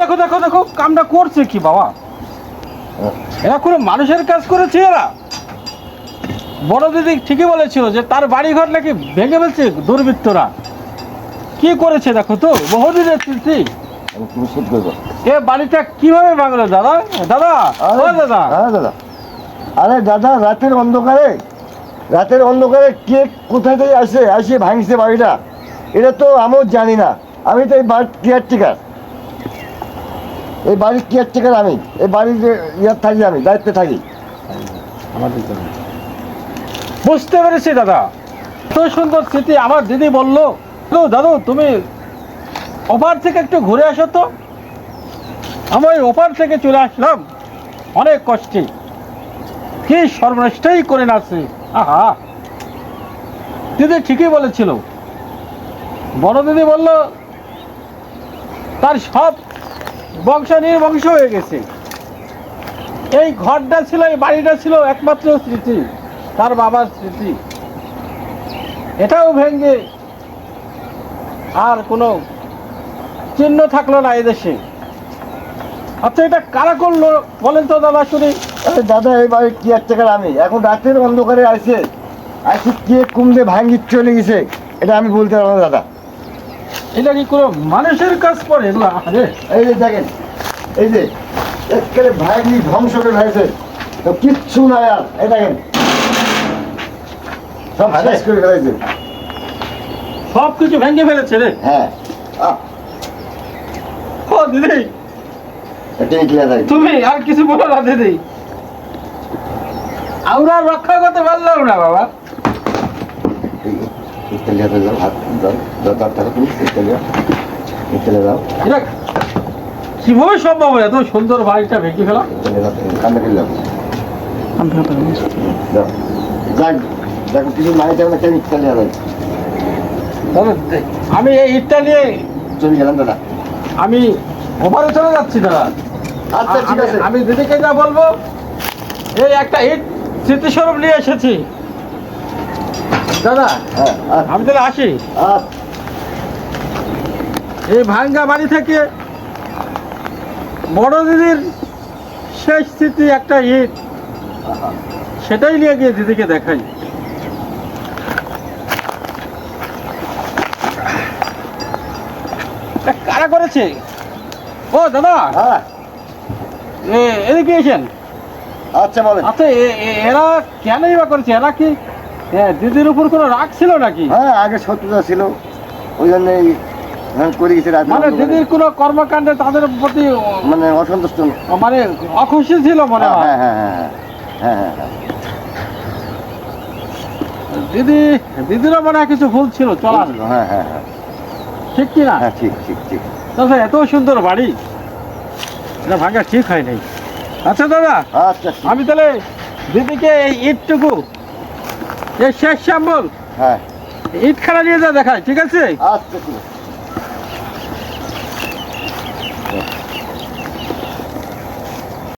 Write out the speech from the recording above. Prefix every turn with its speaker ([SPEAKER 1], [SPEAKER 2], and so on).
[SPEAKER 1] দেখো দেখো দেখো কামটা করছে কি বাবা? এরা কোনো মানুষের কাজ করেছে এরা? বড় দিদি ঠিকই বলেছিল যে তার বাড়ি ঘর নাকি ভেঙে ফেলছে দুর্বৃত্তরা। কি করেছে দেখো তো বহুদিনের স্মৃতি।
[SPEAKER 2] আমি তুমি করব
[SPEAKER 1] এ বাড়িটা কীভাবে ভাঙলো দাদা? দাদা? ও দাদা।
[SPEAKER 2] হ্যাঁ দাদা। আরে দাদা রাতের অন্ধকারে। রাতের অন্ধকারে কে কোথা থেকে আসে আসে ভাঙছে বাড়িটা? এটা তো আমিও জানি না। আমি তো এই বাড়ির কেয়ারটেকার এই বাড়ির কেয়ারটেকার আমি। এই বাড়ির যে ইয়ার থাকি আমি দায়িত্বে থাকি।
[SPEAKER 1] আমাদের। বুঝতে পেরেছি, দাদা। এত সুন্দর স্মৃতি আমার দিদি বলল তো দাদু, তুমি ওপার থেকে একটু ঘুরে আসো তো। আমি ওপার থেকে চলে আসলাম। অনেক কষ্টে। কি সর্বনষ্টই করে নাচছে। আহা! দিদি ঠিকই বলেছিল। বড় দিদি বলল, তার সব বংশ নির্বংশ হয়ে গেছে। এই ঘরটা ছিল, এই বাড়িটা ছিল একমাত্র স্মৃতি। তার বাবার স্মৃতি। এটাও ভেঙ্গে আর কোনো চিহ্ন থাকল না এদেশে আচ্ছা এটা কারা করল বলেন তো দাদা শুনি।
[SPEAKER 2] দাদা এই বাড়ির কেয়ারটেকার আমি। এখন রাতের অন্ধকারে আসে আসে কে কুমড়ে ভাঙি চলে গেছে এটা আমি বলতে পারব না দাদা।
[SPEAKER 1] এটা কি কোনো মানুষের কাজ করে আরে।
[SPEAKER 2] এই যে দেখেন এই যে একেবারে ভাঙি ধ্বংস করে ফেলেছে। তো কিচ্ছু নাই আর। এই দেখেন সব। শেষ করে ফেলেছে।
[SPEAKER 1] সব কিছু ভেঙে ফেলেছে রে।
[SPEAKER 2] হ্যাঁ।
[SPEAKER 1] ও দিদি তুমি আর কিছু বলো না দিদি। আমরা আর রক্ষা করতে পারলাম না বাবা।
[SPEAKER 2] ইতালিয়া যাও হাত দাও দাও দাও তুমি ইতালিয়া। ইতালিয়া যাও।
[SPEAKER 1] কীভাবে সম্ভব হয়? এত সুন্দর বাড়িটা ভেঙে ফেলা।
[SPEAKER 2] যাও দেখো কেন
[SPEAKER 1] আমি এই
[SPEAKER 2] চলে গেলাম দাদা।
[SPEAKER 1] আমি ওপারে চলে যাচ্ছি দাদা।
[SPEAKER 2] আচ্ছা ঠিক আছে।
[SPEAKER 1] আমি দিদিকে যা বলব এই একটা ইট স্মৃতিস্বরূপ নিয়ে এসেছি। দাদা
[SPEAKER 2] হ্যাঁ আচ্ছা,
[SPEAKER 1] আমি তাহলে আসি।
[SPEAKER 2] আচ্ছা।
[SPEAKER 1] এই ভাঙ্গা বাড়ি থেকে বড় দিদির শেষ স্মৃতি একটা ইট সেটাই নিয়ে গিয়ে দিদিকে দেখাই। কারা করেছে? ও দাদা?
[SPEAKER 2] হ্যাঁ।
[SPEAKER 1] এদিকে এসেন
[SPEAKER 2] আচ্ছা বলেন।
[SPEAKER 1] আচ্ছা এরা কেনই বা করেছে? এরা কি দিদির উপর কোনো রাগ ছিল নাকি?
[SPEAKER 2] হ্যাঁ আগে শত্রুতা ছিল। ওই জন্যই হ্যাঁ, করে গেছে
[SPEAKER 1] মানে দিদির কোনো কর্মকাণ্ডে তাদের প্রতি
[SPEAKER 2] মানে অসন্তুষ্ট।
[SPEAKER 1] মানে অখুশি ছিল মনে
[SPEAKER 2] হ্যাঁ
[SPEAKER 1] হয়?
[SPEAKER 2] হ্যাঁ হ্যাঁ হ্যাঁ হ্যাঁ হ্যাঁ।
[SPEAKER 1] দিদি দিদিরও মনে হয় কিছু ভুল ছিল চলার।
[SPEAKER 2] হ্যাঁ হ্যাঁ হ্যাঁ।
[SPEAKER 1] ঠিক কি না?
[SPEAKER 2] হ্যাঁ ঠিক ঠিক ঠিক।
[SPEAKER 1] দাদা এত সুন্দর বাড়ি এটা ভাঙা ঠিক হয় নাই আচ্ছা দাদা
[SPEAKER 2] আচ্ছা
[SPEAKER 1] আমি তাহলে দিদিকে এই ইটটুকু এই শেষ শ্যাম্বল
[SPEAKER 2] হ্যাঁ।
[SPEAKER 1] ইট ইটখানা নিয়ে যা দেখায় ঠিক আছে?
[SPEAKER 2] আচ্ছা ঠিক আছে।